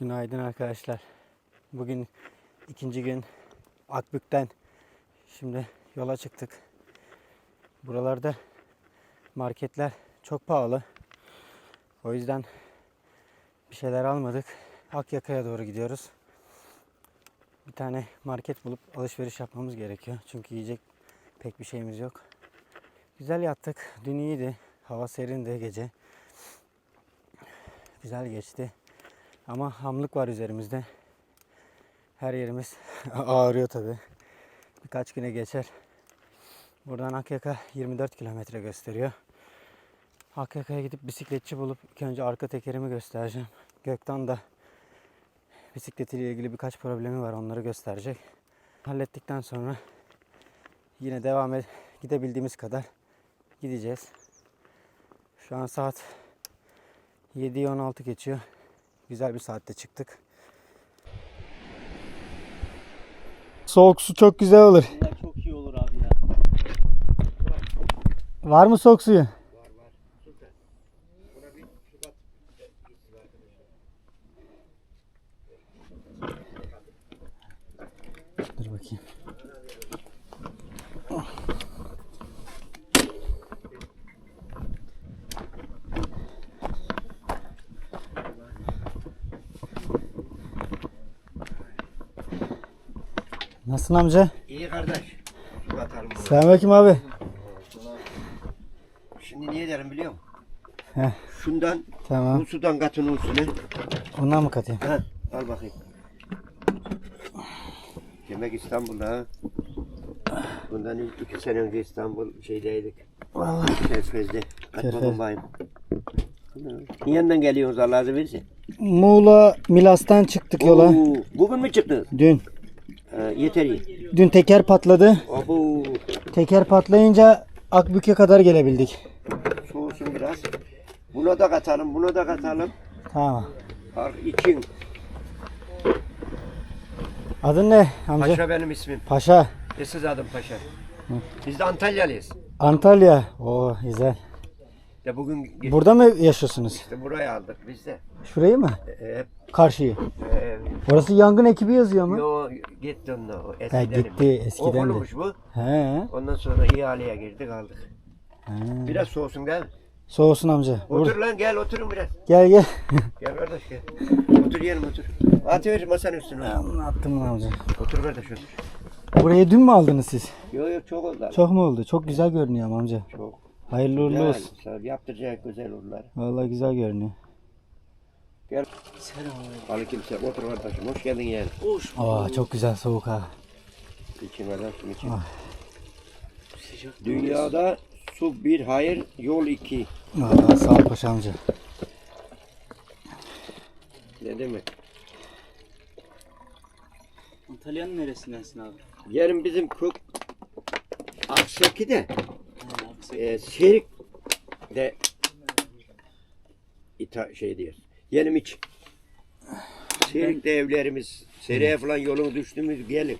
Günaydın arkadaşlar. Bugün ikinci gün Akbük'ten şimdi yola çıktık. Buralarda marketler çok pahalı. O yüzden bir şeyler almadık. Akyaka'ya doğru gidiyoruz. Bir tane market bulup alışveriş yapmamız gerekiyor. Çünkü yiyecek pek bir şeyimiz yok. Güzel yattık. Dün iyiydi. Hava serindi gece. Güzel geçti. Ama hamlık var üzerimizde. Her yerimiz ağrıyor tabi. Birkaç güne geçer. Buradan Akyaka 24 kilometre gösteriyor. Akyaka'ya gidip bisikletçi bulup ilk önce arka tekerimi göstereceğim. Gökten da bisikletiyle ilgili birkaç problemi var onları gösterecek. Hallettikten sonra yine devam et gidebildiğimiz kadar gideceğiz. Şu an saat 7'yi 16 geçiyor. Güzel bir saatte çıktık. Soğuk su çok güzel olur. Çok iyi olur abi ya. Var mı soğuk suyu? Dur bakayım. Nasılsın amca? İyi kardeş. Bunu. Selamünaleyküm abi. Şimdi niye derim biliyor musun? Heh. Şundan, Tamam. bu sudan katın üstüne. Ondan mı katayım? Ha, al bakayım. Demek İstanbul'da ha. Bundan ilk iki sene önce İstanbul şeydeydik. Vallahi. Kerfez'de. Kerfez. Katma bombayım. Niyandan geliyorsunuz Allah razı versin. Muğla Milas'tan çıktık yola. Oo, bugün mü çıktınız? Dün. Ha, yeter iyi. Dün teker patladı. Abo, Teker patlayınca Akbük'e kadar gelebildik. soğusun biraz. Buna da katalım, buna da katalım. Tamam. Ar için. Adın ne amca? Paşa benim ismim. Paşa. Esas adım Paşa. Biz de Antalyalıyız. Antalya. Oo güzel. De bugün Burada mı yaşıyorsunuz? de buraya aldık biz de. Şurayı mı? E, hep Karşıyı. e, Orası yangın ekibi yazıyor mu? yo gitti onunla o Ha, eskiden. gitti eskiden de. Okulmuş bu. He. Ondan sonra ihaleye girdik aldık. he. Biraz soğusun gel. Soğusun amca. Vur. Otur lan gel oturun biraz. Gel gel. Gel kardeş gel. Otur yiyelim otur. Atıver masanın üstüne. Anlattım lan amca. Otur kardeş otur. Burayı dün mü aldınız siz? Yok yok çok oldu. abi. Çok mu oldu? Çok güzel görünüyor ama amca. Çok. Hayırlı uğurlu olsun. sağ ol. yaptıracak güzel onlar. Vallahi güzel görünüyor. Gel. Selam. Aleyküm selam. Otur kardeşim. Hoş geldin yani. Hoş Aa çok güzel soğuk ha. İçin kardeşim için. Ah. sıcak. Dünyada su bir hayır, yol iki. Vallahi sağ ol paşa amca. Ne demek? Antalya'nın neresindensin abi? Yarın bizim kök Aksaki de Ha, abi sen- e, Şerik de ita şey diyor. Yenim iç. Şerik'te evlerimiz, Seriye falan yolun düştüğümüz gelin.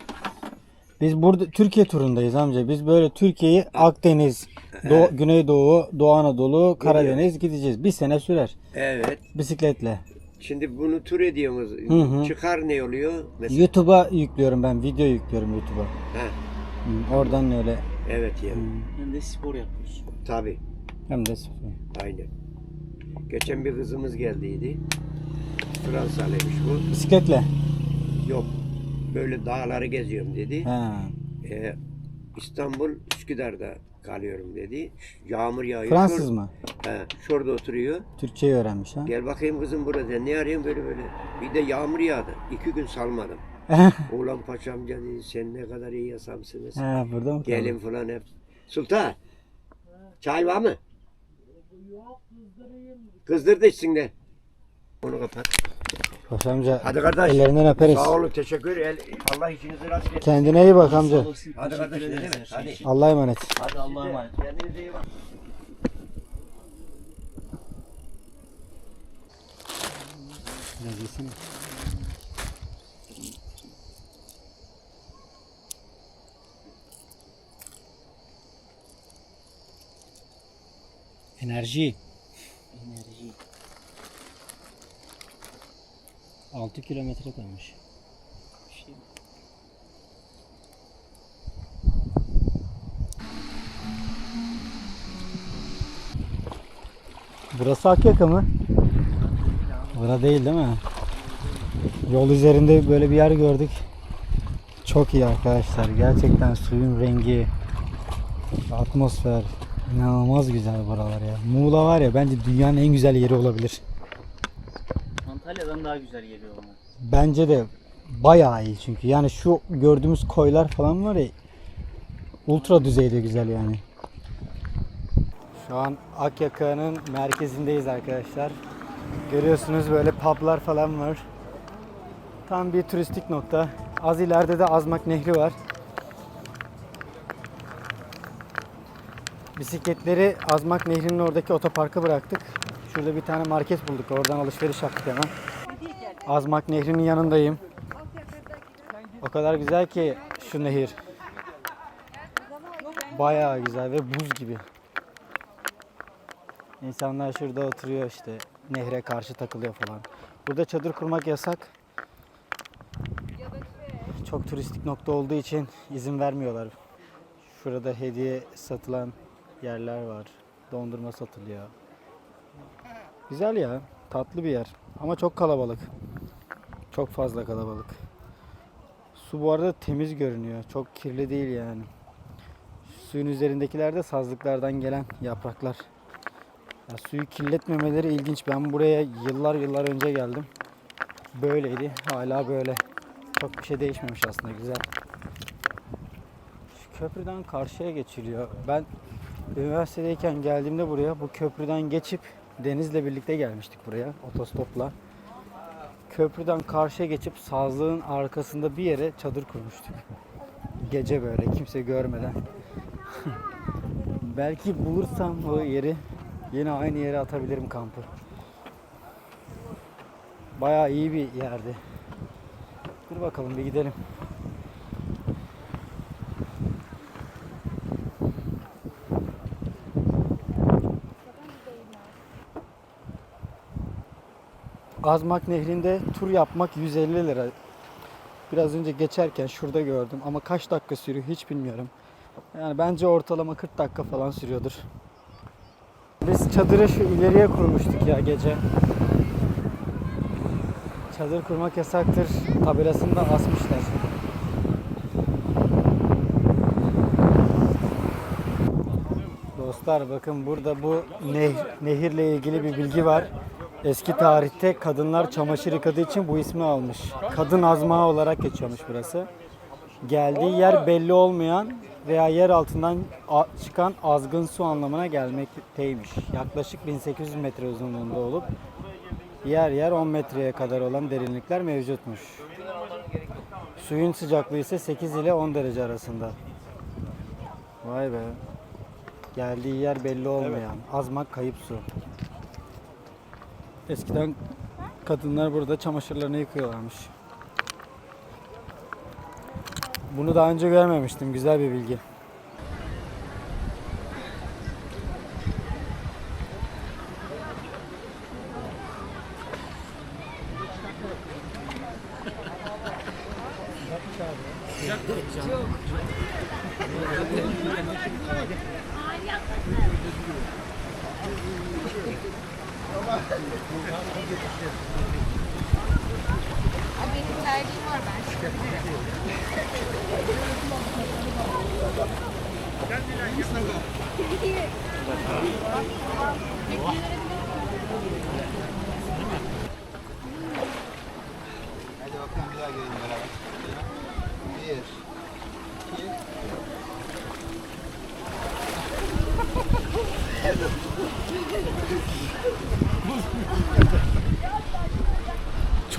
Biz burada Türkiye turundayız amca. Biz böyle Türkiye'yi Akdeniz, Doğu, Güneydoğu, Doğu Anadolu, Karadeniz gideceğiz. Bir sene sürer Evet. bisikletle. Şimdi bunu tur ediyoruz. Hı hı. Çıkar ne oluyor? Mesela. YouTube'a yüklüyorum ben. Video yüklüyorum YouTube'a. Ha, Hı, Oradan öyle. evet ya. Hem de spor yapıyorsun. Tabii. Hem de Aynen. Geçen bir kızımız geldiydi. Fransalıymış bu. bisikletle. Yok. Böyle dağları geziyorum dedi. Ha. Ee, İstanbul Üsküdar'da kalıyorum dedi. Yağmur yağıyor. Fransız Şur- mı? He, şurada oturuyor. Türkçeyi öğrenmiş ha. Gel bakayım kızım burada. Ne arıyorsun böyle böyle. Bir de yağmur yağdı. İki gün salmadım. Oğlan paşam dedi sen ne kadar iyi yasamsınız. ha burada mı? Gelin falan hep. Sultan. Çay var mı? Kızdırdı içsin de. Onu kapat. Paşa amca Hadi kardeş. ellerinden öperiz. Sağ olun teşekkür. El, Allah işinizi rast getirsin. Kendine iyi bak amca. Hadi kardeş, ne demek? Hadi. Allah'a emanet. Hadi Allah'a emanet. Kendinize iyi bakın. Biraz yesene. Enerji. Enerji. 6 kilometre kalmış. Burası Akyaka mı? Bura değil değil mi? Yol üzerinde böyle bir yer gördük. Çok iyi arkadaşlar. Gerçekten suyun rengi, atmosfer inanılmaz güzel buralar ya. Muğla var ya bence dünyanın en güzel yeri olabilir. Antalya'dan daha güzel geliyor bana. Bence de bayağı iyi çünkü. Yani şu gördüğümüz koylar falan var ya ultra düzeyde güzel yani. Şu an Akyaka'nın merkezindeyiz arkadaşlar. Görüyorsunuz böyle publar falan var. Tam bir turistik nokta. Az ileride de Azmak Nehri var. Bisikletleri Azmak Nehri'nin oradaki otoparka bıraktık. Şurada bir tane market bulduk. Oradan alışveriş yaptık hemen. Azmak Nehri'nin yanındayım. O kadar güzel ki şu nehir. Bayağı güzel ve buz gibi. İnsanlar şurada oturuyor işte. Nehre karşı takılıyor falan. Burada çadır kurmak yasak. Çok turistik nokta olduğu için izin vermiyorlar. Şurada hediye satılan yerler var. Dondurma satılıyor. Güzel ya. Tatlı bir yer. Ama çok kalabalık. Çok fazla kalabalık. Su bu arada temiz görünüyor. Çok kirli değil yani. Suyun üzerindekiler de sazlıklardan gelen yapraklar. Ya suyu kirletmemeleri ilginç. Ben buraya yıllar yıllar önce geldim. Böyleydi. Hala böyle. Çok bir şey değişmemiş aslında. Güzel. Şu köprüden karşıya geçiliyor. Ben üniversitedeyken geldiğimde buraya bu köprüden geçip Deniz'le birlikte gelmiştik buraya otostopla. Köprüden karşıya geçip sazlığın arkasında bir yere çadır kurmuştuk. Gece böyle kimse görmeden. Belki bulursam o yeri yine aynı yere atabilirim kampı. Bayağı iyi bir yerdi. Dur bakalım bir gidelim. Azmak Nehri'nde tur yapmak 150 lira. Biraz önce geçerken şurada gördüm ama kaç dakika sürüyor hiç bilmiyorum. Yani bence ortalama 40 dakika falan sürüyordur. Biz çadırı şu ileriye kurmuştuk ya gece. Çadır kurmak yasaktır tabelasını da asmışlar. Dostlar bakın burada bu neh- nehirle ilgili bir bilgi var. Eski tarihte kadınlar çamaşır yıkadığı için bu ismi almış. Kadın azmağı olarak geçiyormuş burası. Geldiği yer belli olmayan veya yer altından çıkan azgın su anlamına gelmekteymiş. Yaklaşık 1800 metre uzunluğunda olup yer yer 10 metreye kadar olan derinlikler mevcutmuş. Suyun sıcaklığı ise 8 ile 10 derece arasında. Vay be. Geldiği yer belli olmayan, azmak kayıp su. Eskiden kadınlar burada çamaşırlarını yıkıyorlarmış. Bunu daha önce görmemiştim. Güzel bir bilgi.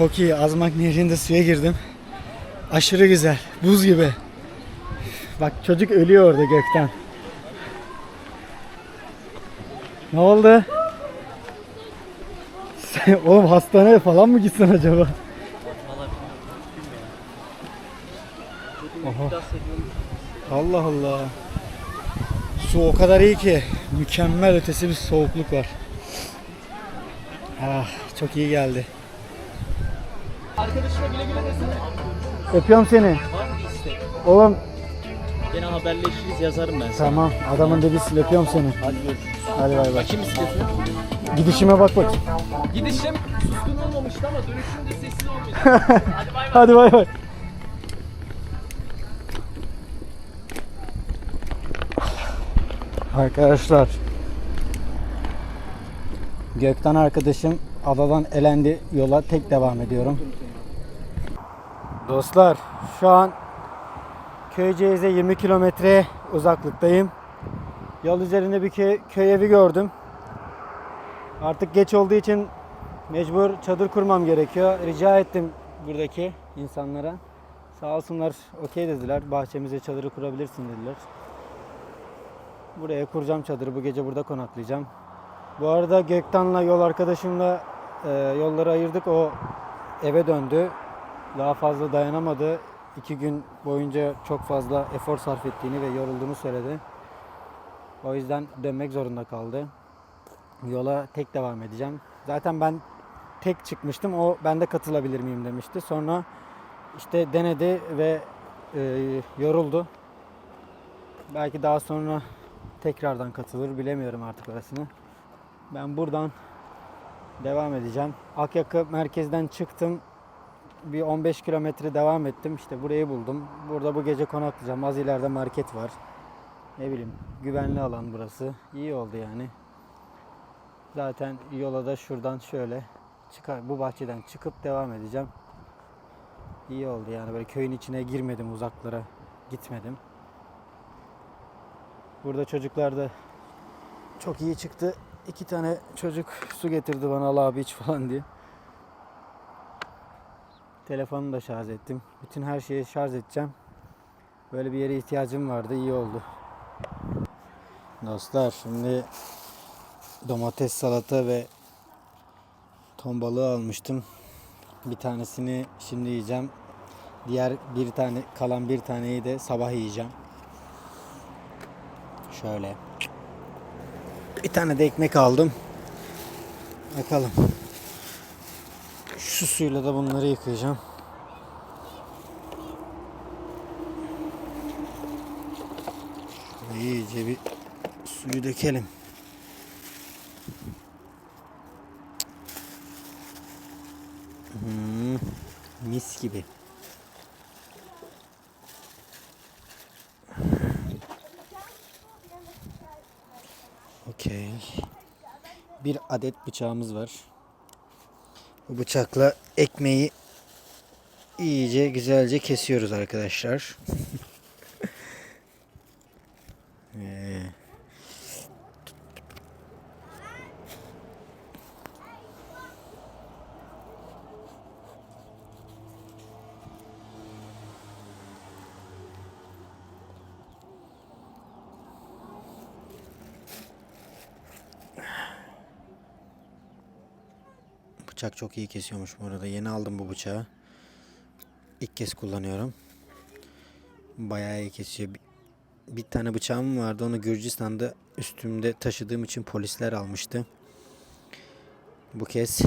Çok iyi. Azmak Nehri'nde suya girdim. Aşırı güzel. Buz gibi. Bak çocuk ölüyor orada gökten. Ne oldu? Sen, oğlum hastaneye falan mı gitsen acaba? Oha. Allah Allah. Su o kadar iyi ki mükemmel ötesi bir soğukluk var. Ah, çok iyi geldi. Öpüyorum seni. Var mı bir istek? Oğlum Gene haberleşiriz yazarım ben sana. tamam adamın dedisi öpüyorum seni. Hadi görüşürüz. Hadi bay bay. Kim istiyorsun? Gidişime bak bak. Gidişim suskun olmamıştı ama dönüşümde sessiz olmayacak. Hadi bay bay. Arkadaşlar Gökten arkadaşım adadan elendi yola tek devam ediyorum. Dostlar şu an Köyceğiz'e 20 kilometre uzaklıktayım. Yol üzerinde bir köy, köy evi gördüm. Artık geç olduğu için mecbur çadır kurmam gerekiyor. Rica ettim buradaki insanlara. Sağ olsunlar okey dediler. Bahçemize çadırı kurabilirsin dediler. Buraya kuracağım çadırı. Bu gece burada konaklayacağım. Bu arada Göktan'la yol arkadaşımla e, yolları ayırdık. O eve döndü. Daha fazla dayanamadı. İki gün boyunca çok fazla efor sarf ettiğini ve yorulduğunu söyledi. O yüzden dönmek zorunda kaldı. Yola tek devam edeceğim. Zaten ben tek çıkmıştım. O ben de katılabilir miyim demişti. Sonra işte denedi ve e, yoruldu. Belki daha sonra tekrardan katılır bilemiyorum artık orasını. Ben buradan devam edeceğim. Akyaka merkezden çıktım. Bir 15 kilometre devam ettim. İşte burayı buldum. Burada bu gece konaklayacağım. Az ileride market var. Ne bileyim güvenli alan burası. İyi oldu yani. Zaten yola da şuradan şöyle çıkar bu bahçeden çıkıp devam edeceğim. İyi oldu yani böyle köyün içine girmedim uzaklara gitmedim. Burada çocuklar da çok iyi çıktı. İki tane çocuk su getirdi bana al abi iç falan diye. Telefonumu da şarj ettim. Bütün her şeyi şarj edeceğim. Böyle bir yere ihtiyacım vardı. iyi oldu. Dostlar şimdi domates, salata ve ton balığı almıştım. Bir tanesini şimdi yiyeceğim. Diğer bir tane kalan bir taneyi de sabah yiyeceğim. Şöyle. Bir tane de ekmek aldım. Bakalım. Şu suyla da bunları yıkayacağım. Şöyle İyice bir suyu dökelim. Hmm, mis gibi. Okey. Bir adet bıçağımız var. Bıçakla ekmeği iyice güzelce kesiyoruz arkadaşlar. Bıçak çok iyi kesiyormuş bu arada. Yeni aldım bu bıçağı. İlk kez kullanıyorum. Bayağı iyi kesiyor. Bir, tane bıçağım vardı. Onu Gürcistan'da üstümde taşıdığım için polisler almıştı. Bu kez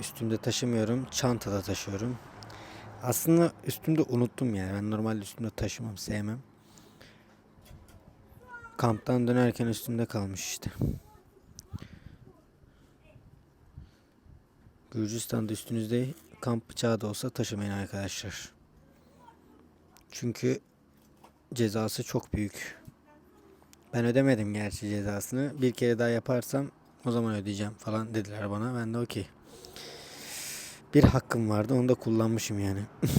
üstümde taşımıyorum. Çantada taşıyorum. Aslında üstümde unuttum yani. Ben normalde üstümde taşımam, sevmem. Kamptan dönerken üstümde kalmış işte. Gürcistan'da üstünüzde kamp bıçağı da olsa taşımayın arkadaşlar. Çünkü cezası çok büyük. Ben ödemedim gerçi cezasını. Bir kere daha yaparsam o zaman ödeyeceğim falan dediler bana. Ben de okey. Bir hakkım vardı onu da kullanmışım yani.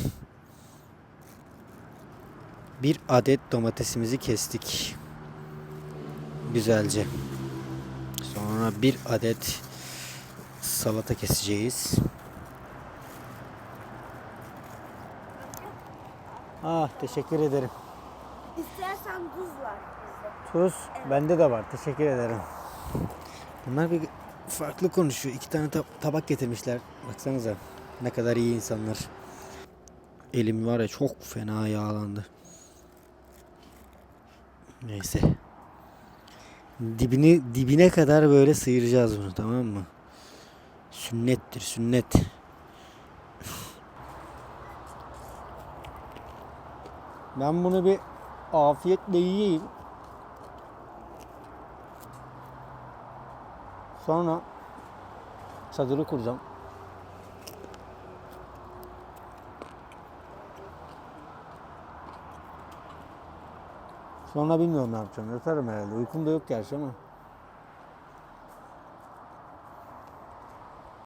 bir adet domatesimizi kestik. Güzelce. Sonra bir adet salata keseceğiz. Ah teşekkür ederim. İstersen tuz var bizde. Tuz bende de var. Teşekkür ederim. Bunlar bir farklı konuşuyor. İki tane tab- tabak getirmişler. Baksanıza ne kadar iyi insanlar. Elim var ya çok fena yağlandı. Neyse. Dibini dibine kadar böyle sıyıracağız bunu tamam mı? Sünnettir sünnet. Ben bunu bir afiyetle yiyeyim. Sonra çadırı kuracağım. Sonra bilmiyorum ne yapacağım. Yatarım herhalde. Uykum da yok gerçi ama.